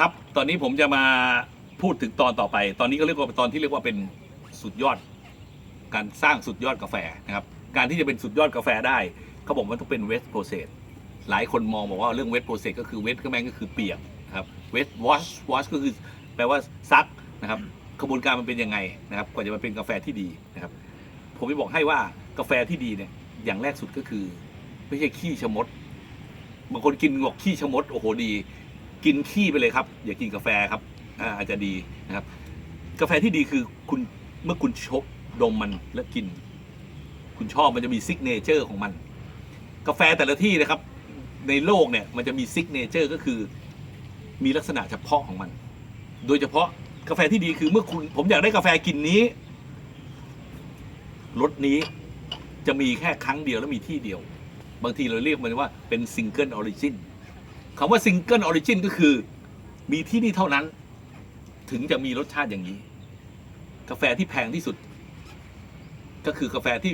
ครับ ตอนนี้ผมจะมาพูดถึงตอนต่อไป ตอนนี้ก็เรียกว่าตอนที่เรียกว่าเป็นสุดยอด การสร้างสุดยอดกาแฟนะครับ การที่จะเป็นสุดยอดกาแฟได้เขาบอกว่าต้องเป็นเวสโปรเซสหลายคนมองบอกว่าเรื่องเวสโปรเซสก็คือเวสก็แม่งก็คือเปียกนะครับเวสวอชวอชก็คือแปลว่าซักนะครับกระบวนการมันเป็นยังไงนะครับกว่าจะมาเป็นกาแฟที่ดีนะครับ ผมจะบอกให้ว่ากาแฟที่ดีเนี่ยอย่างแรกสุดก็คือ ไม่ใช่ขี้ชะมดบางคนกินบอกขี้ชะมดโอ้โหดี กินขี้ไปเลยครับ อย่ากินกาแฟครับอ่าอาจจะดีนะครับ กาแฟที่ดีคือคุณเมื่อคุณชบดมมันแล้วกิน คุณชอบมันจะมีซิกเนเจอร์ของมัน กาแฟแต่ละที่นะครับ ในโลกเนี่ยมันจะมีซิกเนเจอร์ก็คือ มีลักษณะเฉพาะของมัน โดยเฉพาะกาแฟที่ดีคือเมื่อคุณผมอยากได้กาแฟกลิ่นนี้รสนี้จะมีแค่ครั้งเดียวแล้วมีที่เดียว บางทีเราเรียกมันว่าเป็นซิงเกิลออริจิน คำว่าซิงเกิลออริจินก็คือมีที่นี่เท่านั้น ถึงจะมีรสชาติอย่างนี้ กาแฟที่แพงที่สุด ก็คือกาแฟที่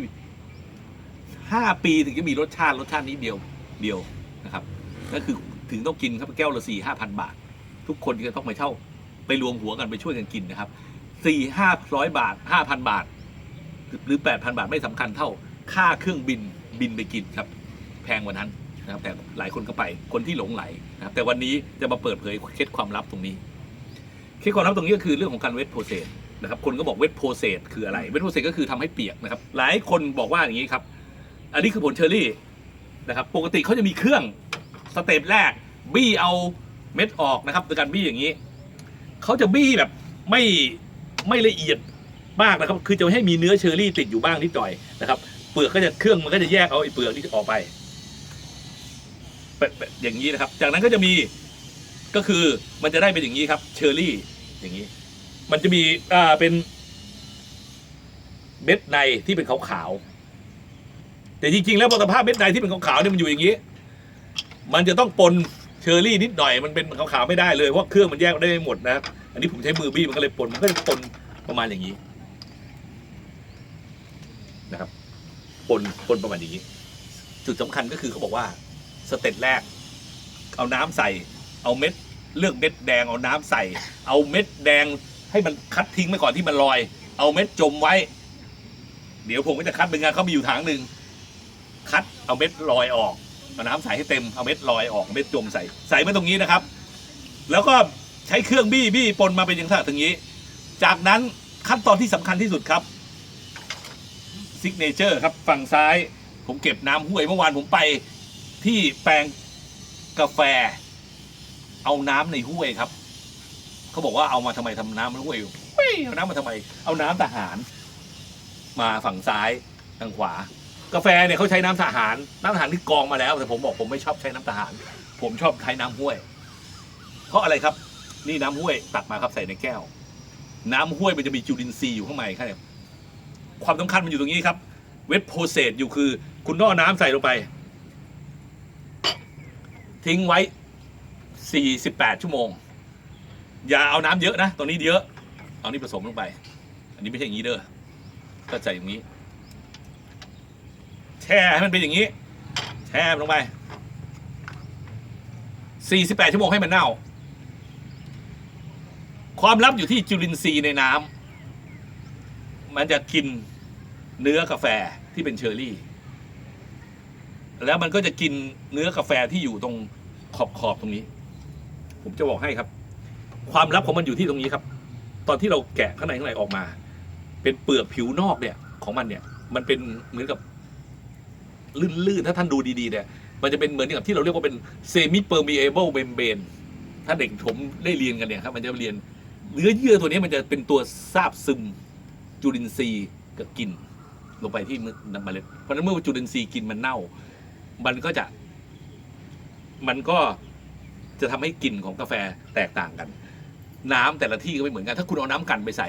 ห้าปีถึงจะมีรสชาติรสชาตินี้เดียวเดียวนะครับ ก็คือถึงต้องกินครับแก้วละสี่ห้าพันบาท ทุกคนก็ต้องไปเช่า ไปรวมหัวกันไปช่วยกันกินนะครับสี่ห้าร้อยบาทห้าพันบาท หรือแปดพันบาทไม่สำคัญเท่าค่าเครื่องบินบินไปกินครับ แพงกว่านั้น นะครับแต่หลายคนก็ไปคนที่หลงไหลนะครับแต่วันนี้จะมาเปิดเผยเคล็ดความลับตรงนี้เคล็ดความลับตรงนี้ก็คือเรื่องของการเวทโปรเซสนะครับคนก็บอกเวทโปรเซสคืออะไรเวทโปรเซสก็คือทำให้เปียกนะครับ หลายคนบอกว่าอย่างนี้ครับ อันนี้คือผลเชอร์รี่นะครับปกติเขาจะมีเครื่องสเต็ปแรก บี้เอาเม็ดออกนะครับโดยการบี้อย่างนี้เขาจะบี้แบบไม่ไม่ละเอียดมากนะครับ คือจะให้มีเนื้อเชอร์รี่ติดอยู่บ้างนิดหน่อยนะครับ เปลือกก็จะเครื่องมันก็จะแยกเอาไอ้เปลือกนี่ออกไป อย่างนี้นะครับ จากนั้นก็จะมีก็คือมันจะได้เป็นอย่างนี้ครับ เชอร์รี่อย่างนี้ มันจะมีอ่าเป็นเม็ดในที่เป็นขาวๆแต่จริงๆแล้วสภาพเม็ดในที่เป็นขาวๆเนี่ยมันอยู่อย่างนี้ มันจะต้องปนเชอร์รี่นิดหน่อยมันเป็นขาวๆไม่ได้เลยเพราะเครื่องมันแยกได้ไม่หมดนะครับอันนี้ผมใช้มือบี้มันก็เลยปนมันก็จะปนประมาณอย่างนี้นะครับปนปนประมาณอย่างนี้ จุดสำคัญก็คือเขาบอกว่า สเต็ปแรก เอาน้ำใส่ เอาเม็ด เลือกเม็ดแดงเอาน้ำใส่ เอาเม็ดแดงให้มันคัดทิ้งไปก่อนที่มันลอย เอาเม็ดจมไว้ เดี๋ยวผมก็จะคัดเป็นงานเขามีอยู่ถังหนึ่งคัดเอาเม็ดลอยออกเอาน้ำใส่ให้เต็มเอาเม็ดลอยออกเม็ดจมใส่ ใส่ไว้ตรงนี้นะครับ แล้วก็ใช้เครื่องบี้บี้ปนมาเป็นอย่างท่าถึงนี้ จากนั้นขั้นตอนที่สำคัญที่สุดครับซิกเนเจอร์ครับฝั่งซ้าย ผมเก็บน้ำห้วยเมื่อวานผมไป ที่แปลงกาแฟ เอาน้ำในห้วยครับเขาบอกว่าเอามาทำไมทำน้ำในห้วยเฮ้ยเอาน้ำมาทำไม เอาน้ำทหาร มาฝั่งซ้ายทางขวา กาแฟเนี่ยเขาใช้น้ำทหาร น้ำทหารที่กรองมาแล้ว แต่ผมบอกผมไม่ชอบใช้น้ำทหาร ผมชอบใช้น้ำห้วย เพราะอะไรครับ นี่น้ำห้วยตักมาครับใส่ในแก้ว น้ำห้วยมันจะมีจุลินทรีย์อยู่ข้างในครับความสำคัญมันอยู่ตรงนี้ครับ เวทโปรเซสอยู่คือ คุณต้องเอาน้ำใส่ลงไป ทิ้งไว้ 48 ชั่วโมง อย่าเอาน้ำเยอะนะตรงนี้เยอะ เอานี่ผสมลงไป อันนี้ไม่ใช่อย่างนี้เด้อก็ใส่อย่างนี้ แช่ให้มันเป็นอย่างนี้ แช่ลงไป 48 ชั่วโมงให้มันเน่า ความลับอยู่ที่จุลินทรีย์ในน้ำมันจะกินเนื้อกาแฟที่เป็นเชอร์รี่ แล้วมันก็จะกินเนื้อกาแฟที่อยู่ตรงขอบขอบๆตรงนี้ ผมจะบอกให้ครับ ความลับของมันอยู่ที่ตรงนี้ครับ ตอนที่เราแกะข้างในข้างในออกมา เป็นเปลือกผิวนอกเนี่ย ของมันเนี่ย มันเป็นเหมือนกับลื่นๆถ้าท่านดูดีๆเนี่ยมันจะเป็นเหมือนกับที่เราเรียกว่าเป็น semi permeable membrane ถ้าเด็กผมได้เรียนกันเนี่ยครับ มันจะเรียนเนื้อเยื่อตัวนี้มันจะเป็นตัวซาบซึมจุลินทรีย์กับกินลงไปที่เมล็ดเพราะฉะนั้นเมื่อจุลินทรีย์กินมันเน่า มันก็จะ มันก็จะทำให้กลิ่นของกาแฟแตกต่างกัน น้ำแต่ละที่ก็ไม่เหมือนกัน ถ้าคุณเอาน้ำกันไปใส่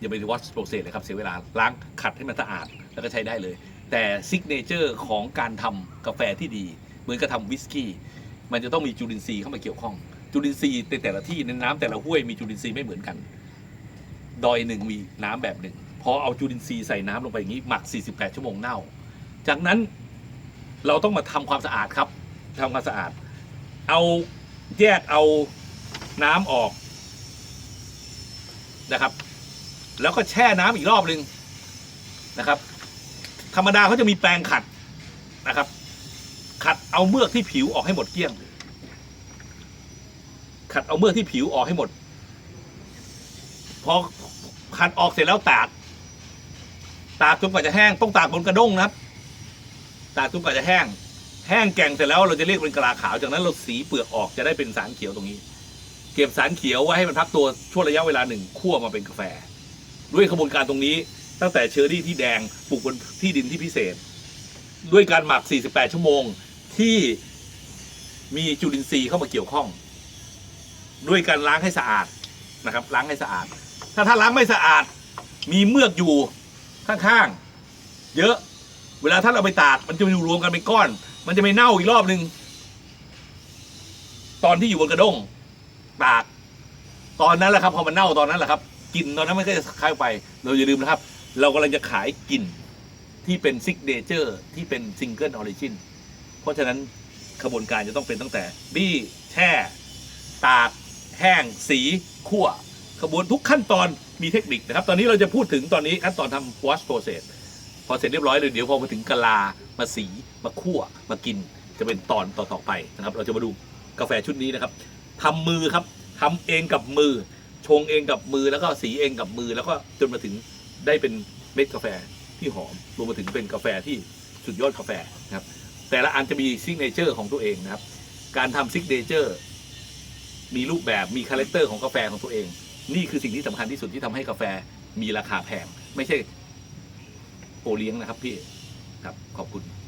อย่าไปวอชโปรเซสเลยครับ เสียเวลาล้างขัดให้มันสะอาด แล้วก็ใช้ได้เลย แต่ซิกเนเจอร์ของการทำกาแฟที่ดี เหมือนกับทำวิสกี้ มันจะต้องมีจุลินทรีย์เข้ามาเกี่ยวข้อง จุลินทรีย์ในแต่ละที่ในน้ำแต่ละห้วยมีจุลินทรีย์ไม่เหมือนกัน ดอยหนึ่งมีน้ำแบบหนึ่งพอเอาจุลินทรีย์ใส่น้ำลงไปอย่างนี้หมัก 48 ชั่วโมงเน่า จากนั้น เราต้องมาทำความสะอาดครับทำความสะอาด เอาแยกเอาน้ำออกนะครับ แล้วก็แช่น้ำอีกรอบหนึ่งนะครับ ธรรมดาเขาจะมีแปรงขัดนะครับ ขัดเอาเมือกที่ผิวออกให้หมดเกลี้ยง ขัดเอาเมือกที่ผิวออกให้หมดพอขัดออกเสร็จแล้วตาก ตากจนกว่าจะแห้งต้องตากบนกระด้งนะครับ ตากจนกว่าจะแห้ง แห้งแก่งเสร็จแล้วเราจะเรียกเป็นกะลาขาวจากนั้นเราสีเปลือกออกจะได้เป็นสารเขียวตรงนี้ เก็บสารเขียวไว้ให้มันพักตัวช่วงระยะเวลาหนึ่งคั่วมาเป็นกาแฟ ด้วยขบวนการตรงนี้ ตั้งแต่เชอร์รี่ที่แดงปลูกบนที่ดินที่พิเศษ ด้วยการหมัก 48 ชั่วโมงที่มีจุลินทรีย์เข้ามาเกี่ยวข้อง ด้วยการล้างให้สะอาดนะครับ ล้างให้สะอาด ถ้าถ้าล้างไม่สะอาด มีเมือกอยู่ข้างๆเยอะ เวลาถ้าเราไปตากมันจะอยู่รวมกันเป็นก้อน มันจะไม่เน่าอีกรอบหนึ่งตอนที่อยู่บนกระด้งตาก ตอนนั้นแหละครับพอมันเน่าตอนนั้นแหละครับกลิ่นตอนนั้นมันก็จะคายไป เราอย่าลืมนะครับ เรากำลังจะขายกลิ่นที่เป็นซิกเนเจอร์ที่เป็นซิงเกิลออริจินเพราะฉะนั้นขบวนการจะต้องเป็นตั้งแต่บี้แช่ ตาก แห้ง สีคั่วขบวนทุกขั้นตอนมีเทคนิคนะครับ ตอนนี้เราจะพูดถึงตอนนี้ขั้นตอนทำ wash process อเสร็จเรียบร้อยเลยเดี๋ยวพอมาถึงกะลามาสีมาคั่วมากิน จะเป็นตอนต่อๆไปนะครับเราจะมาดูกาแฟชุดนี้นะครับทำมือครับทำเองกับมือ ชงเองกับมือแล้วก็สีเองกับมือ แล้วก็จนมาถึงได้เป็นเม็ดกาแฟที่หอมรวมมาถึงเป็นกาแฟที่สุดยอดกาแฟนะครับแต่ละอันจะมีซิกเนเจอร์ของตัวเองนะครับ การทำซิกเนเจอร์มีรูปแบบมีคาแรคเตอร์ของกาแฟของตัวเอง นี่คือสิ่งที่สำคัญที่สุดที่ทำให้กาแฟมีราคาแพง ไม่ใช่ โอเลี้ยงนะครับพี่ครับขอบคุณ